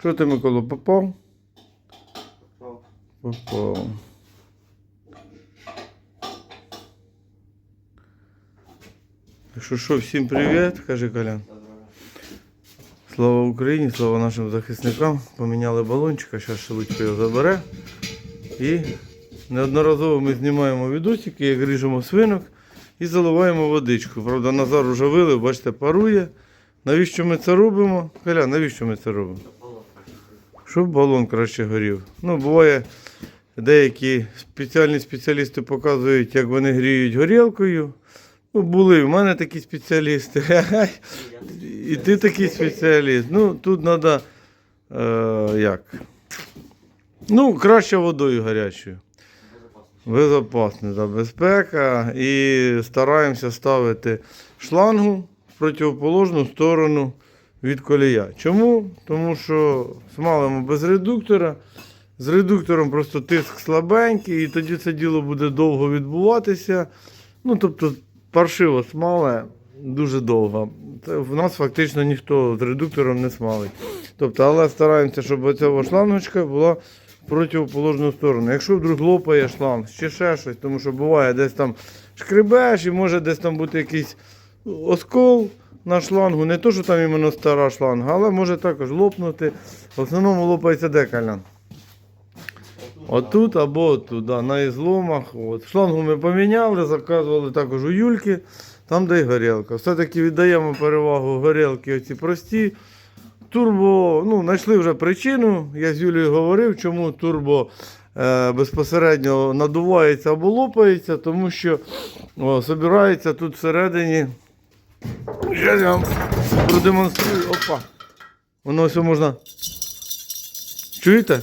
Що ти, Микола, попав? Попав. Попав. Що, що, всім привіт, каже Колян. Слава Україні, слава нашим захисникам. Поміняли балончика, зараз Шелудько його забере. І неодноразово ми знімаємо відосики, як ріжемо свинок і заливаємо водичку. Правда, Назар уже вилив, бачите, парує. Навіщо ми це робимо? Коля, навіщо ми це робимо? Щоб балон краще горів. Ну, буває, деякі спеціальні спеціалісти показують, як вони гріють горілкою. Ну, були в мене такі спеціалісти. І ти такий спеціаліст. Ну, тут треба. Е, як? Ну, краще водою гарячою. Безопасно, да, безпека. І стараємося ставити шлангу в противоположну сторону від колія. Чому? Тому що смалимо без редуктора. З редуктором просто тиск слабенький, і тоді це діло буде довго відбуватися. Ну, тобто, паршиво смале дуже довго. Це в нас фактично ніхто з редуктором не смалить. Тобто, але стараємося, щоб оця шлангочка була в противоположну сторону. Якщо вдруг лопає шланг, чи ще щось, тому що буває десь там шкребеш і може десь там бути якийсь оскол на шлангу. Не то, що там іменно стара шланга, але може також лопнути. В основному лопається де? Отут або отут, да, на ізломах. От. Шлангу ми поміняли, заказували також у Юльки, там де й горілка. Все-таки віддаємо перевагу горілки оці прості. Турбо, ну, знайшли вже причину. Я з Юлією говорив, чому турбо е, безпосередньо надувається або лопається, тому що о, собирається тут всередині. Я вам продемонструю. Опа. Воно все можна. Чуєте?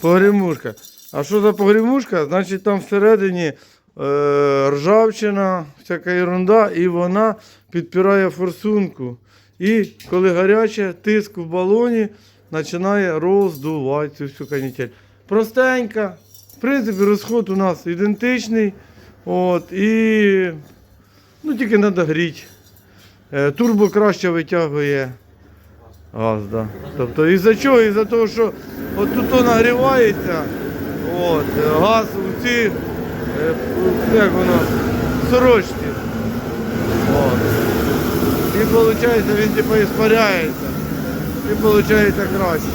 Погремушка. А що за погремушка? Значить там всередині е, ржавчина, всяка ерунда, і вона підпирає форсунку. І коли гаряче, тиск в балоні починає роздувати цю всю канітель. Простенька. В принципі, розход у нас ідентичний. От, і ну, тільки треба гріти. Е, турбо краще витягує газ. Да. Тобто із-за чого? Із-за того, що от тут нагрівається, от, е, газ у ці, е, сорочці. І виходить, він типу іспаряється. І виходить краще.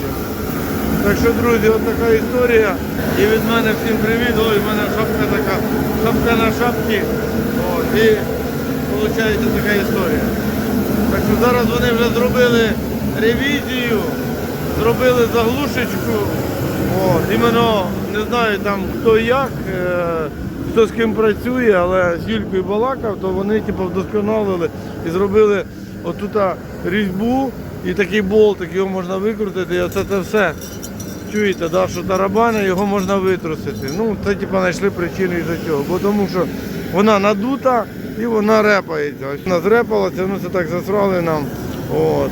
Так що, друзі, от така історія. І від мене всім привіт. Ой, в мене шапка така, шапка на шапці. І виходить така історія. Зараз вони вже зробили ревізію, зробили заглушечку. От, іменно не знаю там хто як, е, хто з ким працює, але з Юлькою балакав, то вони типу, вдосконалили і зробили отута різьбу і такий болтик, його можна викрутити, і оце це все. Чуєте, да, що тарабани, його можна витрусити. Ну, це типу, знайшли причину із цього. Бо тому що вона надута і вона репається. Вона зрепалася, ну це так засрали нам. От.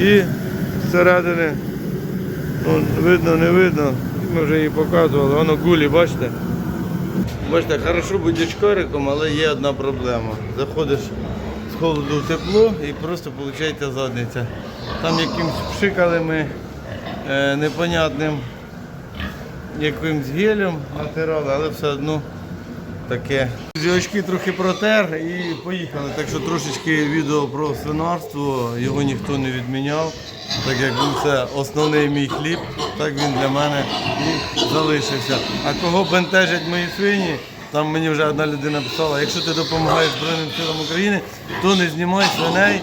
І зсередини, ну, видно, не видно, ми вже її показували, воно гулі, бачите? Бачите, хорошо бути очкариком, але є одна проблема. Заходиш з холоду в тепло і просто виходить задниця. Там якимсь пшикали е, непонятним якимсь гелем натирали, але все одно таке. Друзі, Очки трохи протер і поїхали. Так що трошечки відео про свинарство, його ніхто не відміняв. Так як був це основний мій хліб, так він для мене і залишився. А кого бентежать мої свині? Там мені вже одна людина писала, якщо ти допомагаєш Збройним силам України, то не знімай свиней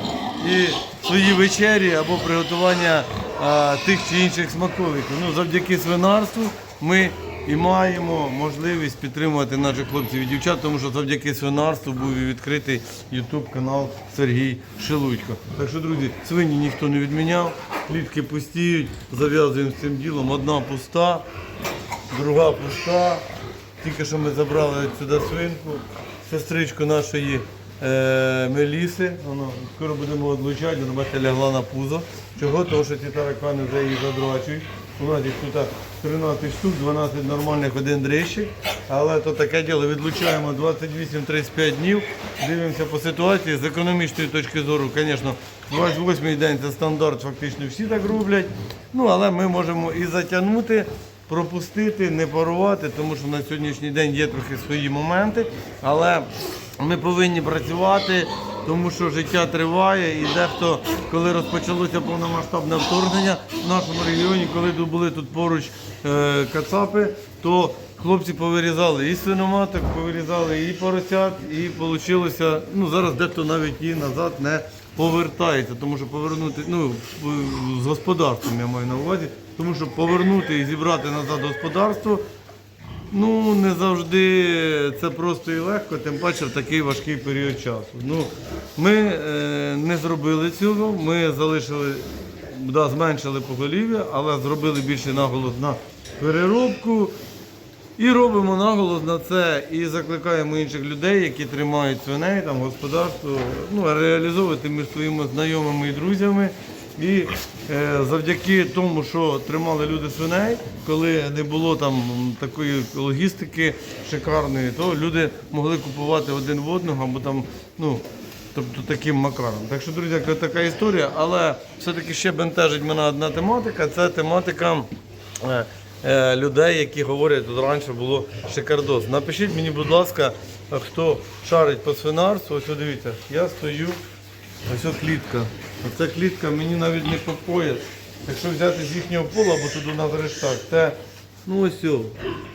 і свої вечері або приготування а, тих чи інших смаколиків. Ну, завдяки свинарству ми і маємо можливість підтримувати наших хлопців і дівчат, тому що завдяки свинарству був відкритий YouTube канал Сергій Шелудько. Так що, друзі, свині ніхто не відміняв, клітки пустіють, зав'язуємо з цим ділом. Одна пуста, друга пуста. Тільки що ми забрали сюди свинку, сестричку нашої е, меліси. Воно, скоро будемо відлучати, вона бачите, лягла на пузо. Чого? Тому що ці таракани вже її задрачують. У нас їх тут 13 штук, 12 нормальних, один дрищик. Але то таке діло, відлучаємо 28-35 днів, дивимося по ситуації. З економічної точки зору, звісно, 28 день це стандарт, фактично всі так роблять. Ну, але ми можемо і затягнути, пропустити, не парувати, тому що на сьогоднішній день є трохи свої моменти. Але ми повинні працювати, тому що життя триває і дехто, коли розпочалося повномасштабне вторгнення в нашому регіоні, коли тут були тут поруч е, кацапи, то хлопці повирізали і свиноматок, повирізали і поросят, і вийшло, ну зараз дехто навіть і назад не повертається, тому що повернути, ну з господарством я маю на увазі, тому що повернути і зібрати назад господарство. Ну, не завжди це просто і легко, тим паче в такий важкий період часу. Ну, ми е, не зробили цього, ми залишили, да, зменшили поголів'я, але зробили більше наголос на переробку. І робимо наголос на це і закликаємо інших людей, які тримають свиней, там господарство, ну, реалізовувати між своїми знайомими і друзями. І е, завдяки тому, що тримали люди свиней, коли не було там такої логістики шикарної, то люди могли купувати один в одного або там, ну, тобто таким макаром. Так що, друзі, така історія, але все-таки ще бентежить мене одна тематика. Це тематика. е, е, людей, які говорять, тут раніше було шикардос. Напишіть мені, будь ласка, хто шарить по свинарству. Ось дивіться, я стою, ось клітка. Оця клітка мені навіть не по пояс. Якщо взяти з їхнього пола, бо тут у нас рештак, це ну ось. о.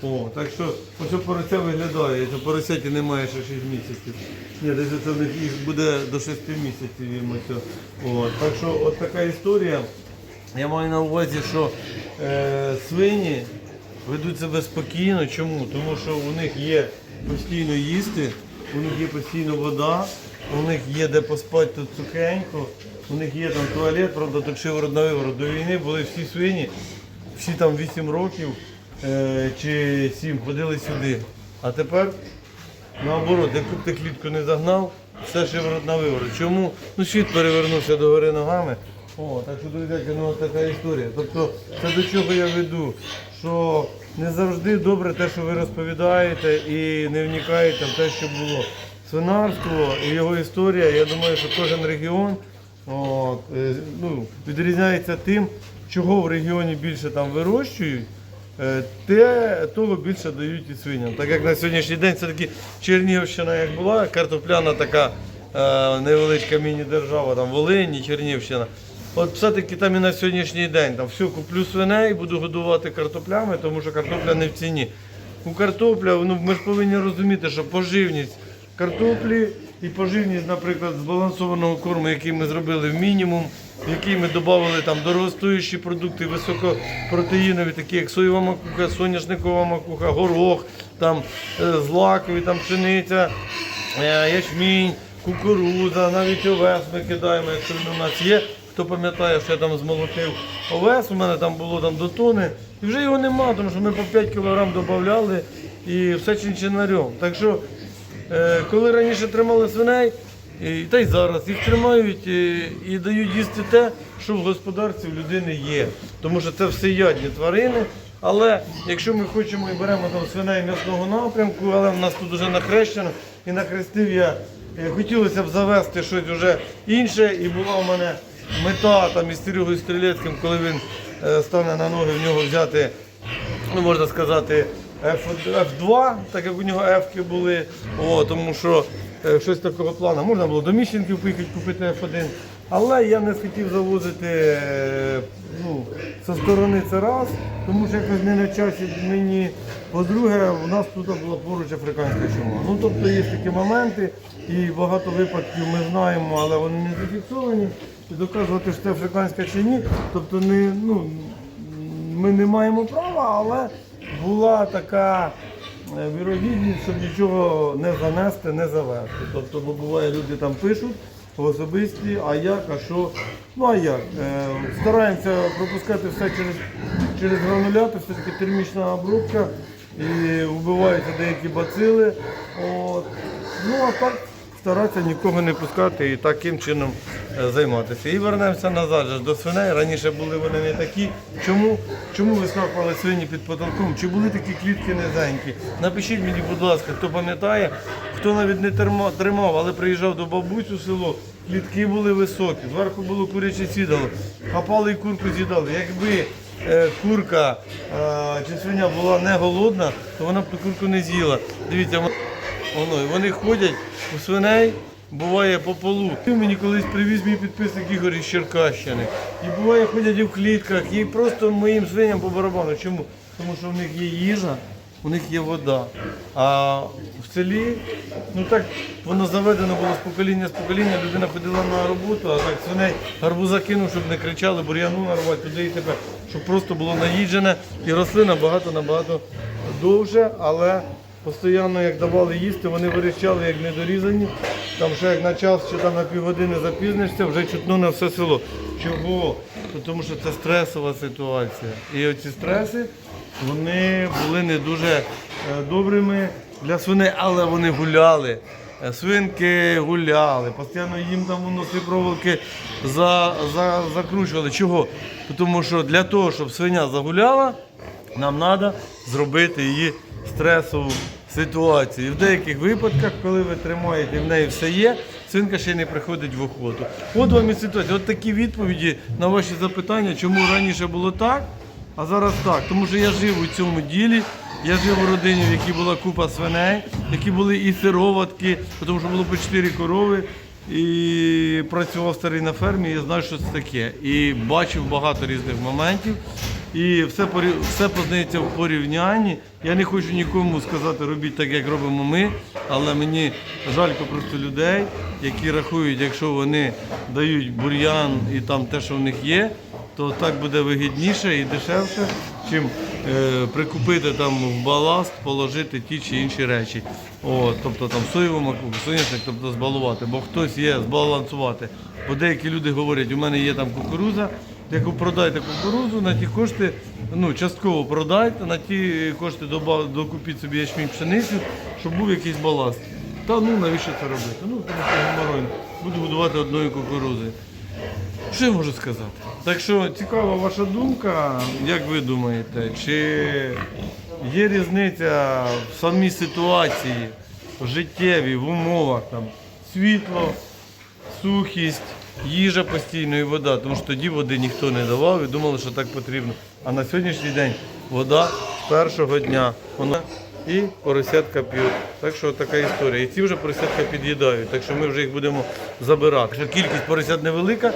О, так що ось порося виглядає, це поросяті немає ще 6 місяців. Ні, десь це їх буде до 6 місяців їм ось. о. Так що от така історія. Я маю на увазі, що е, свині ведуть себе спокійно. Чому? Тому що у них є постійно їсти, у них є постійно вода, у них є де поспати тут сухенько, у них є там туалет, правда, тут шиворот на виворот. До війни були всі свині, всі там 8 років е, чи 7 ходили сюди. А тепер Наоборот, яку б ти клітку не загнав, все шиворот на виворот. Чому? Ну світ перевернувся до гори ногами. О, так що, друзі, ну от така історія. Тобто, це до чого я веду? Що не завжди добре те, що ви розповідаєте, і не вникаєте в те, що було. Свинарство і його історія, я думаю, що кожен регіон от, е, ну, відрізняється тим, чого в регіоні більше там вирощують. Е, те, того більше дають і свиням. Так як на сьогоднішній день все-таки Чернігівщина як була, картопляна така е, невеличка міні-держава, там Волині, Чернігівщина. От все-таки там і на сьогоднішній день там все куплю свиней, буду годувати картоплями, тому що картопля не в ціні. У картопля, ну ми ж повинні розуміти, що поживність картоплі і поживність, наприклад, збалансованого корму, який ми зробили в мінімум, в який ми додали там дорогостоящі продукти, високопротеїнові, такі як соєва макуха, соняшникова макуха, горох, там е, злакові, там пшениця, е, ячмінь, кукурудза, навіть овес ми кидаємо, якщо він у нас є. Хто пам'ятає, що я там змолотив овес, у мене там було там до тони, і вже його нема, тому що ми по 5 кг додавали і все чинчинарем. Так що Коли раніше тримали свиней, та й зараз їх тримають і, дають їсти те, що в господарстві в людини є. Тому що це всеядні тварини. Але якщо ми хочемо і беремо там свиней м'ясного напрямку, але в нас тут вже нахрещено і нахрестив я, е, хотілося б завести щось вже інше, і була у мене мета там із Серегою Стрілецьким, коли він е, стане на ноги, в нього взяти ну, можна сказати, F, 2 так як у нього F були, О, тому що е, щось такого плану. Можна було до Міщенків поїхати купити F1, але я не схотів завозити е, ну, зі сторони це раз, тому що якось не на часі мені. По-друге, у нас тут була поруч африканська чума. Ну, тобто є такі моменти, і багато випадків ми знаємо, але вони не зафіксовані. І доказувати, що це африканська чи ні, тобто не, ну, ми не маємо права, але була така е, вірогідність, щоб нічого не занести, не завести. Тобто, бо буває, люди там пишуть в особисті, а як, а що. Ну а як? Е, Стараємося пропускати все через, через грануляти, все-таки термічна обробка і вбиваються деякі бацили. От. Ну а так, старатися нікого не пускати і таким чином е, займатися. І вернемося назад ж до свиней. Раніше були вони не такі. Чому, чому вискакували свині під потолком? Чи були такі клітки низенькі? Напишіть мені, будь ласка, хто пам'ятає, хто навіть не тримав, але приїжджав до бабусь у село. Клітки були високі, зверху було куряче сідало, хапали і курку з'їдали. Якби е, курка е, чи свиня була не голодна, то вона б ту курку не з'їла. Дивіться, воно, вони ходять у свиней, буває по полу. Мені колись привіз мій підписник Ігор із Черкащини. І буває ходять в клітках, і просто моїм свиням по барабану. Чому? Тому що в них є їжа, у них є вода. А в селі, ну так воно заведено було з покоління з покоління, людина ходила на роботу, а так свиней гарбуза кинув, щоб не кричали, бур'яну нарвати туди і тепер, щоб просто було наїджене і росли набагато набагато довше, але постійно як давали їсти, вони вирішали як недорізані. Там ще як на час, що там на півгодини запізнишся, вже чутно на все село. Чого? Тому що це стресова ситуація. І оці стреси вони були не дуже е, добрими для свиней, але вони гуляли. Е, Свинки гуляли, постійно їм там носи проволоки за, за, закручували. Чого? Тому що для того, щоб свиня загуляла, нам треба зробити її стресову ситуацію. І в деяких випадках, коли ви тримаєте, в неї все є, свинка ще не приходить в охоту. От вам і ситуація. От такі відповіді на ваші запитання, чому раніше було так, а зараз так. Тому що я жив у цьому ділі. Я жив у родині, в якій була купа свиней, які були і сироватки, тому що було по 4 корови. І працював старий на фермі, я знаю, що це таке. І бачив багато різних моментів. І все, все познається в порівнянні. Я не хочу нікому сказати, робіть так, як робимо ми, але мені жалько просто людей, які рахують, якщо вони дають бур'ян і там те, що в них є, то так буде вигідніше і дешевше, чим е, прикупити там в баласт, положити ті чи інші речі. О, тобто там соєву макуху, соняшник, тобто збалувати, бо хтось є збалансувати. Бо деякі люди говорять, у мене є там кукуруза, яку продайте кукурузу, на ті кошти, ну, частково продайте, на ті кошти докупіть собі ячмінь пшеницю, щоб був якийсь баласт. Та ну навіщо це робити? Ну, тому що геморрой. Буду будувати одною кукурузою. Що я можу сказати? Так що цікава ваша думка, як ви думаєте, чи є різниця в самій ситуації, в життєвій, в умовах там світло, сухість, їжа постійно і вода, тому що тоді води ніхто не давав і думали, що так потрібно. А на сьогоднішній день вода з першого дня. Вона і поросятка п'ють. Так що така історія. І ці вже поросятка під'їдають, так що ми вже їх будемо забирати. Що кількість поросят невелика,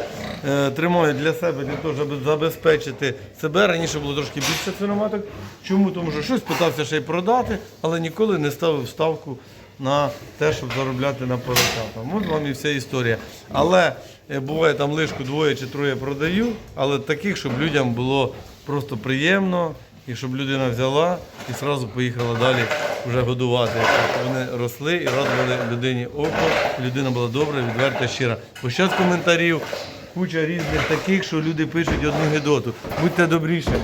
е, тримають для себе, для того, щоб забезпечити себе. Раніше було трошки більше свиноматок. Чому? Тому що щось питався ще й продати, але ніколи не ставив ставку на те, щоб заробляти на поросятах. От вам і вся історія. Але буває там лишку двоє чи троє продаю, але таких, щоб людям було просто приємно. І щоб людина взяла і одразу поїхала далі вже годувати. Щоб вони росли і радували людині око. Людина була добра, відверта, щира. Бо зараз коментарів куча різних таких, що люди пишуть одну гидоту. Будьте добрішими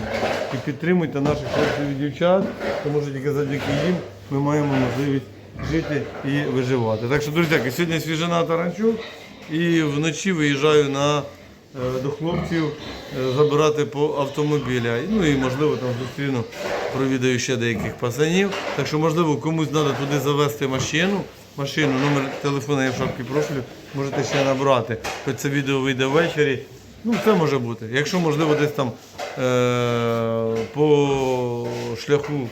і підтримуйте наших хлопців і дівчат, тому що тільки завдяки їм ми маємо можливість жити і виживати. Так що, друзі, сьогодні свіжина таранчук і вночі виїжджаю на е, до хлопців е, забирати по автомобіля. Ну і можливо там зустріну, провідаю ще деяких пацанів. Так що, можливо, комусь треба туди завести машину. Машину, номер телефона є в шапці профілю, можете ще набрати. Хоч це відео вийде ввечері. Ну, це може бути. Якщо, можливо, десь там е- по шляху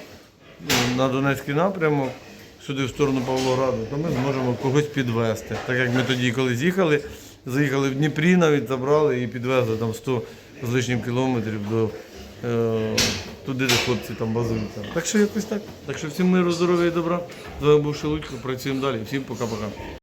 на Донецький напрямок, сюди в сторону Павлограду, то ми зможемо когось підвезти. Так як ми тоді, коли з'їхали, заїхали в Дніпрі, навіть забрали і підвезли там 100 з лишнім кілометрів до е, туди, де хлопці там базуються. Так що якось так. Так що всім миру, здоров'я і добра. З вами був Шелудько, працюємо далі. Всім пока-пока.